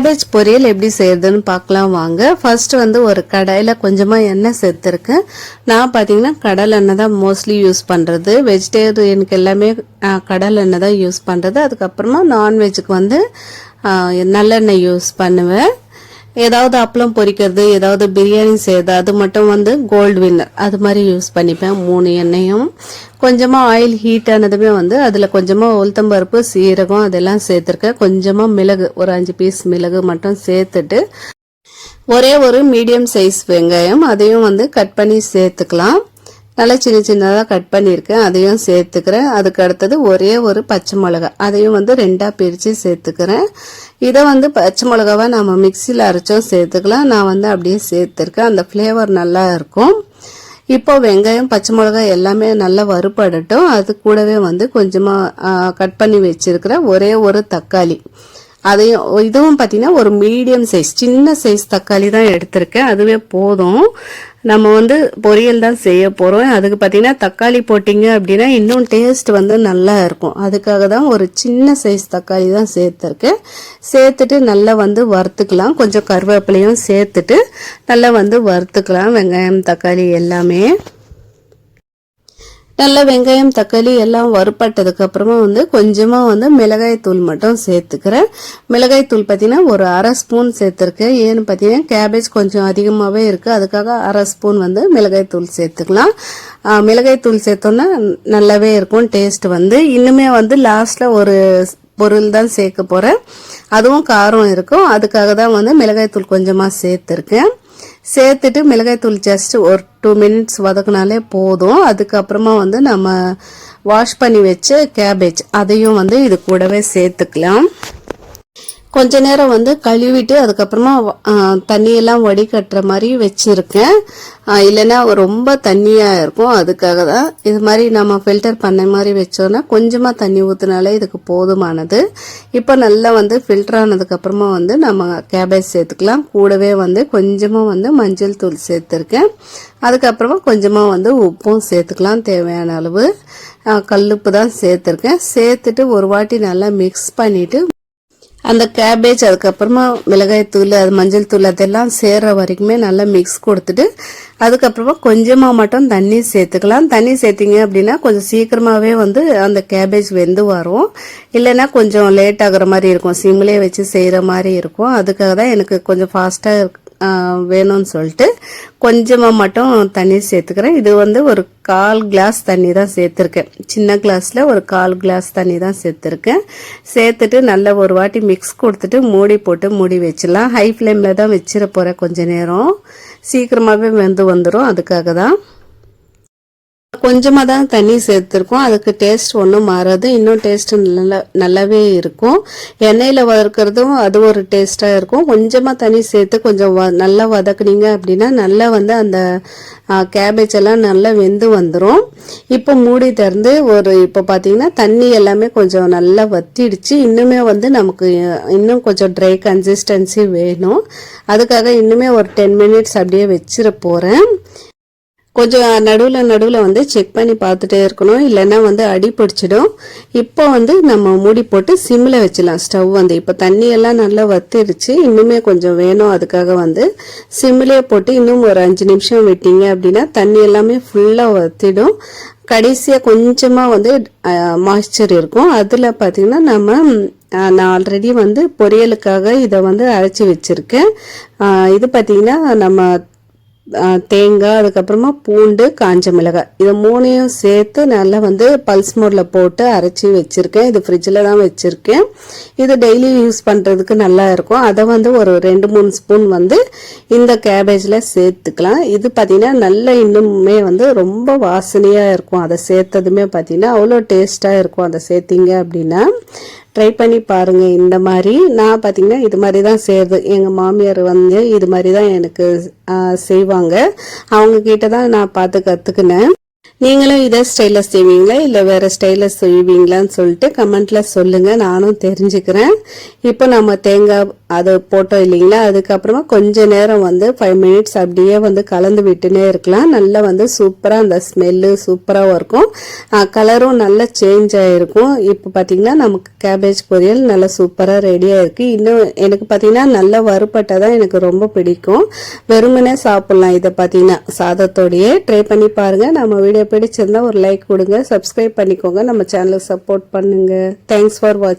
Cabbage பொரியல் எப்படி செய்யறதுன்னு பார்க்கலாம் வாங்க. ஃபர்ஸ்ட் வந்து ஒரு கடாயில் கொஞ்சமாக எண்ணெய் சேர்த்துருக்கேன் நான் பார்த்தீங்கன்னா கடல் எண்ணெய் தான் மோஸ்ட்லி யூஸ் பண்ணுறது வெஜிடேரியனுக்கு எல்லாமே கடல் எண்ணெய் தான் யூஸ் பண்ணுறது அதுக்கப்புறமா நான்வெஜ்ஜுக்கு வந்து நல்லெண்ணெய் யூஸ் பண்ணுவேன். ஏதாவது அப்பளம் பொரிக்கிறது ஏதாவது பிரியாணி செய்யறது அது மட்டும் வந்து கோல்டு வின்னர் அது மாதிரி யூஸ் பண்ணிப்பேன். மூணு எண்ணெயும். கொஞ்சமாக ஆயில் ஹீட் ஆனதுமே வந்து அதில் கொஞ்சமாக உளுத்தம்பருப்பு சீரகம் அதெல்லாம் சேர்த்துருக்கேன். கொஞ்சமாக மிளகு ஒரு அஞ்சு பீஸ் மிளகு மட்டும் சேர்த்துட்டு ஒரே ஒரு மீடியம் சைஸ் வெங்காயம் அதையும் வந்து கட் பண்ணி சேர்த்துக்கலாம். நல்லா சின்ன சின்னதாக கட் பண்ணியிருக்கேன். அதையும் சேர்த்துக்கிறேன். அதுக்கு அடுத்தது ஒரே ஒரு பச்சை மிளகா. அதையும் வந்து ரெண்டாக பிரித்து சேர்த்துக்கிறேன். இதை வந்து பச்சை மிளகாவை நம்ம மிக்சியில் அரைச்சும் சேர்த்துக்கலாம். நான் வந்து அப்படியே சேர்த்துருக்கேன். அந்த ஃப்ளேவர் நல்லா இருக்கும். இப்போ வெங்காயம் பச்சை மிளகாய் எல்லாமே நல்லா வறுபடட்டும். அது கூடவே வந்து கொஞ்சமாக கட் பண்ணி வச்சிருக்கிற ஒரே ஒரு தக்காளி. அதையும் இதுவும் பார்த்தீங்கன்னா ஒரு மீடியம் சைஸ் சின்ன சைஸ் தக்காளி தான் எடுத்திருக்கேன். அதுவே போதும். நம்ம வந்து பொரியல் தான் செய்ய போகிறோம் அதுக்கு பார்த்தீங்கன்னா தக்காளி போட்டிங்க அப்படின்னா இன்னும் டேஸ்ட் வந்து நல்லா இருக்கும். அதுக்காக தான் ஒரு சின்ன சைஸ் தக்காளி தான் சேர்த்துருக்கேன். சேர்த்துட்டு நல்லா வந்து வறுத்துக்கலாம். கொஞ்சம் கருவேப்பிலையும் சேர்த்துட்டு நல்லா வந்து வறுத்துக்கலாம். வெங்காயம் தக்காளி எல்லாமே. நல்லா வெங்காயம் தக்காளி எல்லாம் வறுப்பட்டதுக்கு அப்புறமா வந்து கொஞ்சமாக வந்து மிளகாய் தூள் மட்டும் சேர்த்துக்கிறேன். மிளகாய் தூள் பார்த்தீங்கன்னா ஒரு அரை ஸ்பூன் சேர்த்துருக்கேன். ஏன்னு பார்த்தீங்கன்னா கேபேஜ் கொஞ்சம் அதிகமாகவே இருக்குது அதுக்காக அரை ஸ்பூன் வந்து மிளகாய் தூள் சேர்த்துக்கலாம். மிளகாய்த்தூள் மிளகாய் தூள் சேர்த்தோன்னா நல்லாவே இருக்கும். டேஸ்ட் வந்து இன்னுமே வந்து லாஸ்ட்டில் ஒரு பொருள் தான் சேர்க்க போகிறேன் அதுவும் காரம் இருக்கும். அதுக்காக தான் வந்து மிளகாய் தூள் கொஞ்சமாக சேர்த்துருக்கேன். சேர்த்துட்டு மிளகாய்த்தூள் ஜஸ்ட் ஒரு டூ மினிட்ஸ் வதக்குனாலே போதும். அதுக்கப்புறமா வந்து நம்ம வாஷ் பண்ணி வச்ச கேபேஜ் அதையும் வந்து இது கூடவே சேர்த்துக்கலாம். கொஞ்ச நேரம் வந்து கழுவிட்டு அதுக்கப்புறமா தண்ணியெல்லாம் வடிகட்டுற மாதிரி வச்சுருக்கேன். இல்லைன்னா ரொம்ப தண்ணியாக இருக்கும். அதுக்காக தான் இது மாதிரி நம்ம ஃபில்டர் பண்ண மாதிரி வச்சோன்னா கொஞ்சமாக தண்ணி ஊற்றினாலே இதுக்கு போதுமானது. இப்போ நல்லா வந்து ஃபில்டர் ஆனதுக்கப்புறமா வந்து நம்ம கேபேஜ் சேர்த்துக்கலாம். கூடவே வந்து கொஞ்சமாக வந்து மஞ்சள் தூள் சேர்த்துருக்கேன். அதுக்கப்புறமா கொஞ்சமாக வந்து உப்பும் சேர்த்துக்கலாம் தேவையான அளவு. கல்லுப்பு தான் சேர்த்துருக்கேன். சேர்த்துட்டு ஒரு வாட்டி நல்லா மிக்ஸ் பண்ணிவிட்டு அந்த கேபேஜ் அதுக்கப்புறமா மிளகாய் தூள் அது மஞ்சள் தூள் அதெல்லாம் சேர்ற வரைக்குமே நல்லா மிக்ஸ் கொடுத்துட்டு அதுக்கப்புறமா கொஞ்சமாக மட்டும் தண்ணி சேர்த்துக்கலாம். தண்ணி சேர்த்திங்க அப்படின்னா கொஞ்சம் சீக்கிரமாகவே வந்து அந்த கேபேஜ் வெந்து வரும். இல்லைன்னா கொஞ்சம் லேட் ஆகுற மாதிரி இருக்கும். சிம்லேயே வச்சு செய்கிற மாதிரி இருக்கும். அதுக்காக தான் எனக்கு கொஞ்சம் ஃபாஸ்ட்டாக வேணும்னு சொல்லிட்டு கொஞ்சமாக மட்டும் தண்ணி சேர்த்துக்கிறேன். இது வந்து ஒரு கால் கிளாஸ் தண்ணி தான் சேர்த்துருக்கேன். சின்ன கிளாஸில் ஒரு கால் கிளாஸ் தண்ணி தான் சேர்த்துருக்கேன். சேர்த்துட்டு நல்ல ஒரு வாட்டி மிக்ஸ் கொடுத்துட்டு மூடி போட்டு மூடி வச்சிடலாம். ஹை ஃப்ளேமில் தான் வச்சிட போகிறேன் கொஞ்ச நேரம். சீக்கிரமாகவே வெந்து வந்துடும் அதுக்காக தான். கொஞ்சமாக தான் தண்ணி சேர்த்துருக்கோம். அதுக்கு டேஸ்ட் ஒன்றும் மாறாது. இன்னும் டேஸ்ட் நல்லா நல்லாவே இருக்கும். எண்ணெயில் வதக்கிறதும் அது ஒரு டேஸ்ட்டாக இருக்கும். கொஞ்சமாக தண்ணி சேர்த்து கொஞ்சம் வ நல்லா வதக்குனீங்க அப்படின்னா நல்லா வந்து அந்த கேபேஜ் எல்லாம் நல்லா வெந்து வந்துடும் இப்போ மூடி திறந்து ஒரு இப்போ பார்த்தீங்கன்னா தண்ணி எல்லாமே கொஞ்சம் நல்லா வத்திடுச்சு. இன்னுமே வந்து நமக்கு இன்னும் கொஞ்சம் ட்ரை கன்சிஸ்டன்சி வேணும். அதுக்காக இன்னுமே ஒரு டென் மினிட்ஸ் அப்படியே வச்சிட போகிறேன் கொஞ்சம் நடுவில் நடுவில் வந்து செக் பண்ணி பார்த்துட்டே இருக்கணும். இல்லைன்னா வந்து அடி பிடிச்சிடும். இப்போ வந்து நம்ம மூடி போட்டு சிம்மில் வச்சிடலாம் ஸ்டவ் வந்து இப்போ தண்ணியெல்லாம் நல்லா வத்திருச்சு. இன்னுமே கொஞ்சம் வேணும் அதுக்காக வந்து. சிம்மிலே போட்டு இன்னும் ஒரு அஞ்சு நிமிஷம் விட்டீங்க அப்படின்னா தண்ணி எல்லாமே ஃபுல்லாக வத்திடும். கடைசியாக கொஞ்சமாக வந்து மாய்ச்சர் இருக்கும். அதில் பார்த்திங்கன்னா நம்ம நான் ஆல்ரெடி வந்து பொரியலுக்காக இதை வந்து அரைச்சி வச்சுருக்கேன். இது பார்த்தீங்கன்னா நம்ம தேங்காய் அதுக்கப்புறமா பூண்டு காஞ்ச மிளகாய். இதை மூணையும் சேர்த்து நல்லா வந்து பல்ஸ் மோடில் போட்டு அரைச்சி வச்சுருக்கேன். இது ஃப்ரிட்ஜில் தான் வச்சுருக்கேன். இது டெய்லி யூஸ் பண்ணுறதுக்கு நல்லா இருக்கும். அதை வந்து ஒரு ரெண்டு மூணு ஸ்பூன் வந்து இந்த கேபேஜில் சேர்த்துக்கலாம். இது பார்த்திங்கன்னா நல்லா இன்னுமே வந்து ரொம்ப வாசனையாக இருக்கும். அதை சேர்த்ததுமே பார்த்திங்கன்னா அவ்வளோ டேஸ்ட்டாக இருக்கும். அதை சேர்த்திங்க அப்படின்னா. ட்ரை பண்ணி பாருங்கள் இந்த மாதிரி நான் பார்த்திங்கன்னா இது மாதிரி தான் செய்கிறது எங்கள் மாமியார் வந்து இது மாதிரி தான் எனக்கு செய்வாங்க. அவங்கக்கிட்ட தான் நான் பார்த்து கற்றுக்கினேன் நீங்களும் இதே ஸ்டைலில் செய்வீங்களா? இல்லை வேறு ஸ்டைலில் செய்வீங்களான்னு சொல்லிட்டு கமெண்ட்டில் சொல்லுங்கள் நானும் தெரிஞ்சுக்கிறேன். இப்போ நம்ம தேங்காய் அது போட்டோம் இல்லைங்களா? அதுக்கப்புறமா கொஞ்ச நேரம் வந்து ஃபைவ் மினிட்ஸ் அப்படியே வந்து கலந்து விட்டுனே இருக்கலாம். நல்லா வந்து சூப்பராக அந்த ஸ்மெல்லு சூப்பராகவும் இருக்கும். கலரும் நல்லா சேஞ்ச் ஆகிருக்கும் இப்போ பார்த்தீங்கன்னா நமக்கு கேபேஜ் பொரியல் நல்லா சூப்பராக ரெடியாக இருக்குது இன்னும் எனக்கு பார்த்தீங்கன்னா நல்லா வறுப்பட்டை தான் எனக்கு ரொம்ப பிடிக்கும். வெறுமனே சாப்பிட்லாம் இதை பார்த்தீங்கன்னா. சாதத்தோடையே ட்ரை பண்ணி பாருங்கள் நம்ம வீடியோ பிடிச்சிருந்தா ஒரு லைக் கொடுங்க. சப்ஸ்கிரைப் பண்ணிக்கோங்க. நம்ம சேனலுக்கு சப்போர்ட் பண்ணுங்க. Thanks for watch